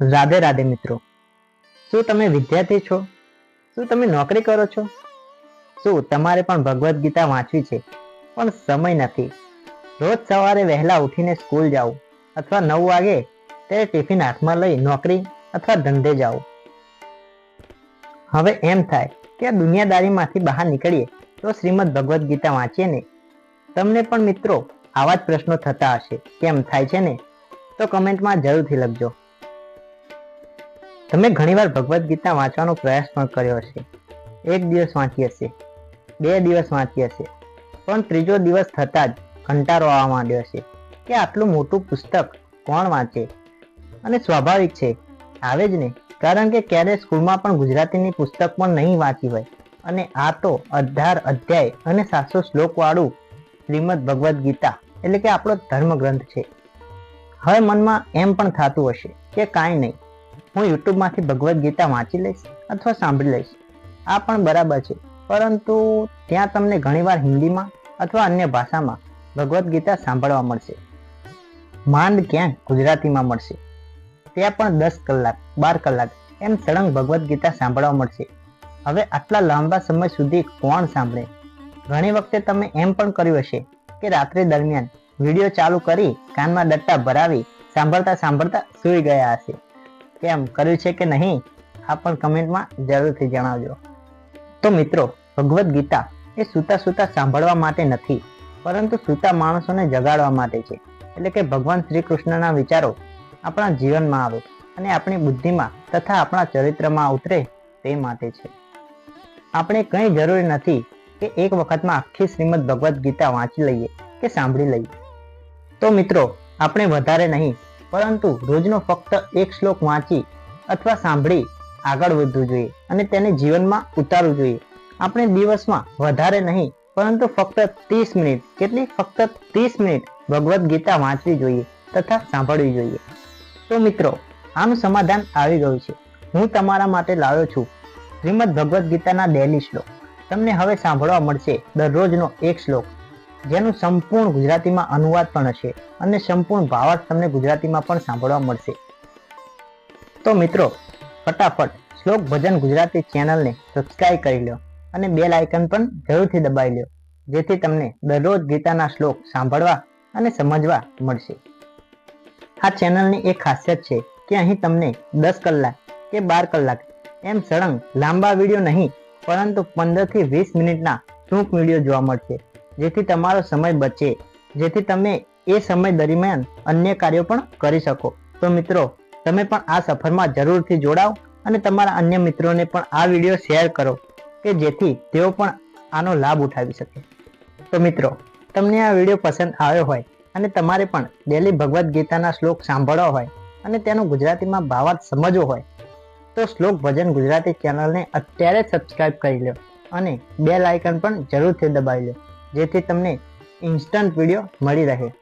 રાધે રાધે મિત્રો. શું તમે વિદ્યાર્થી છો? શું તમે નોકરી કરો છો? શું તમારે પણ ભગવદ્ ગીતા વાંચવી છે? પણ સમય નથી. રોજ સવારે વહેલા ઉઠીને સ્કૂલ જાઓ અથવા નવ વાગે ત્યારે ટિફિન હાથમાં લઈ નોકરી અથવા ધંધે જાઓ. હવે એમ થાય કે આ દુનિયાદારીમાંથી બહાર નીકળીએ તો શ્રીમદ ભગવદ્ ગીતા વાંચીએ ને? તમને પણ મિત્રો આવા જ પ્રશ્નો થતા હશે. કેમ થાય છે ને? તો કમેન્ટમાં જરૂરથી લખજો. તમે ઘણીવાર ભગવદ્ ગીતા વાંચવાનો પ્રયાસ પણ કર્યો હશે. એક દિવસ વાંચી હશે, બે દિવસ વાંચી હશે, પણ ત્રીજો દિવસ થતાં જ કંટારો આવવા માંડ્યો હશે કે આટલું મોટું પુસ્તક કોણ વાંચે? અને સ્વાભાવિક છે, આવે જ ને કારણ કે ક્યારે સ્કૂલમાં પણ ગુજરાતીની પુસ્તક પણ નહીં વાંચી હોય. અને આ તો અઢાર અધ્યાય અને સાતસો શ્લોક વાળું શ્રીમદ ભગવદ્ ગીતા, એટલે કે આપણો ધર્મ ગ્રંથ છે. હવે મનમાં એમ પણ થતું હશે કે કાંઈ નહીં હું યુટ્યુબમાંથી ભગવદ્ ગીતા વાંચી લઈશ અથવા સાંભળી લઈશ. આ પણ બરાબર છે. પરંતુ ત્યાં તમને ઘણીવાર હિન્દીમાં અથવા અન્ય ભાષામાં ભગવદ્ ગીતા સાંભળવા મળશે. માંડ ક્યાંક ગુજરાતીમાં મળશે. ત્યાં પણ દસ કલાક, બાર કલાક એમ સળંગ ભગવદ્ ગીતા સાંભળવા મળશે. હવે આટલા લાંબા સમય સુધી કોણ સાંભળે? ઘણી વખતે તમે એમ પણ કર્યું હશે કે રાત્રિ દરમિયાન વીડિયો ચાલુ કરી કાનમાં ડટ્ટા ભરાવી સાંભળતા સાંભળતા સૂઈ ગયા હશે. કેમ કર્યું છે કે નહીં, આ પણ કમેન્ટમાં જરૂરથી જણાવજો. તો મિત્રો, ભગવદ્ ગીતા એ સૂતા સૂતા સાંભળવા માટે નથી, પરંતુ સૂતા માણસોને જગાડવા માટે છે. એટલે કે ભગવાન શ્રી કૃષ્ણના વિચારો આપણા જીવનમાં આવે અને આપણી બુદ્ધિમાં તથા આપણા ચરિત્રમાં ઉતરે તે માટે છે. આપણે કંઈ જરૂરી નથી કે એક વખતમાં આખી શ્રીમદ ભગવદ્ ગીતા વાંચી લઈએ કે સાંભળી લઈએ. તો મિત્રો, આપણે વધારે નહીં પરંતુ રોજનો ફક્ત એક શ્લોક વાંચી અથવા સાંભળી આગળ વધવું જોઈએ અને તેને જીવનમાં ઉતારવું જોઈએ. આપણે દિવસમાં વધારે નહીં, પરંતુ ફક્ત ત્રીસ મિનિટ કેટલી ફક્ત ત્રીસ મિનિટ ભગવદ્ ગીતા વાંચવી જોઈએ તથા સાંભળવી જોઈએ. તો મિત્રો, આનું સમાધાન આવી ગયું છે. હું તમારા માટે લાવ્યો છું શ્રીમદ ભગવદ્ ગીતાના ડેલી શ્લોક. તમને હવે સાંભળવા મળશે દરરોજનો એક શ્લોક. જેનું સંપૂર્ણ ગુજરાતીમાં અનુવાદ પણ હશે અને સંપૂર્ણ ભાવાર્થ તમને ગુજરાતીમાં પણ સાંભળવા મળશે. તો મિત્રો, ફટાફટ શ્લોક ભજન ગુજરાતી ચેનલને સબસ્ક્રાઇબ કરી લો અને બેલ આઇકન પણ જરૂરથી દબાવી લો, જેથી તમને દરરોજ ગીતાના શ્લોક સાંભળવા અને સમજવા મળશે. આ ચેનલની એક ખાસિયત છે કે અહીં તમને દસ કલાક કે બાર કલાક એમ સળંગ લાંબા વીડિયો નહીં, પરંતુ પંદરથી વીસ મિનિટના ટૂંક વીડિયો જોવા મળશે. જેથી તમારો સમય બચે. જેથી તમે એ સમય દરમિયાન અન્ય કાર્યો પણ કરી શકો. તો મિત્રો, તમે પણ આ સફરમાં જરૂરથી જોડાઓ અને તમારા અન્ય મિત્રોને પણ આ વીડિયો શેર કરો, કે જેથી તેઓ પણ આનો લાભ ઉઠાવી શકે. તો મિત્રો, તમને આ વીડિયો પસંદ આવ્યો હોય અને તમારે પણ ડેલી ભગવદ્ ગીતાના શ્લોક સાંભળવા હોય અને તેનો ગુજરાતીમાં ભાવાર્થ સમજવો હોય, તો શ્લોક ભજન ગુજરાતી ચેનલને અત્યારે સબસ્ક્રાઇબ કરી લો અને બેલ આઇકન પણ જરૂરથી દબાવી લો જેથી તમને ઇન્સ્ટન્ટ વીડિયો મળી રહે.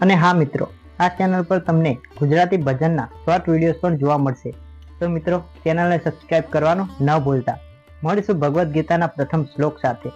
અને હા મિત્રો, આ ચેનલ પર તમને ગુજરાતી ભજનના શોર્ટ વિડીયોઝ પણ જોવા મળશે. તો મિત્રો ચેનલને સબસ્ક્રાઇબ કરવાનું ન ભૂલતા. મળીશું ભગવદ્ ગીતાના પ્રથમ શ્લોક સાથે.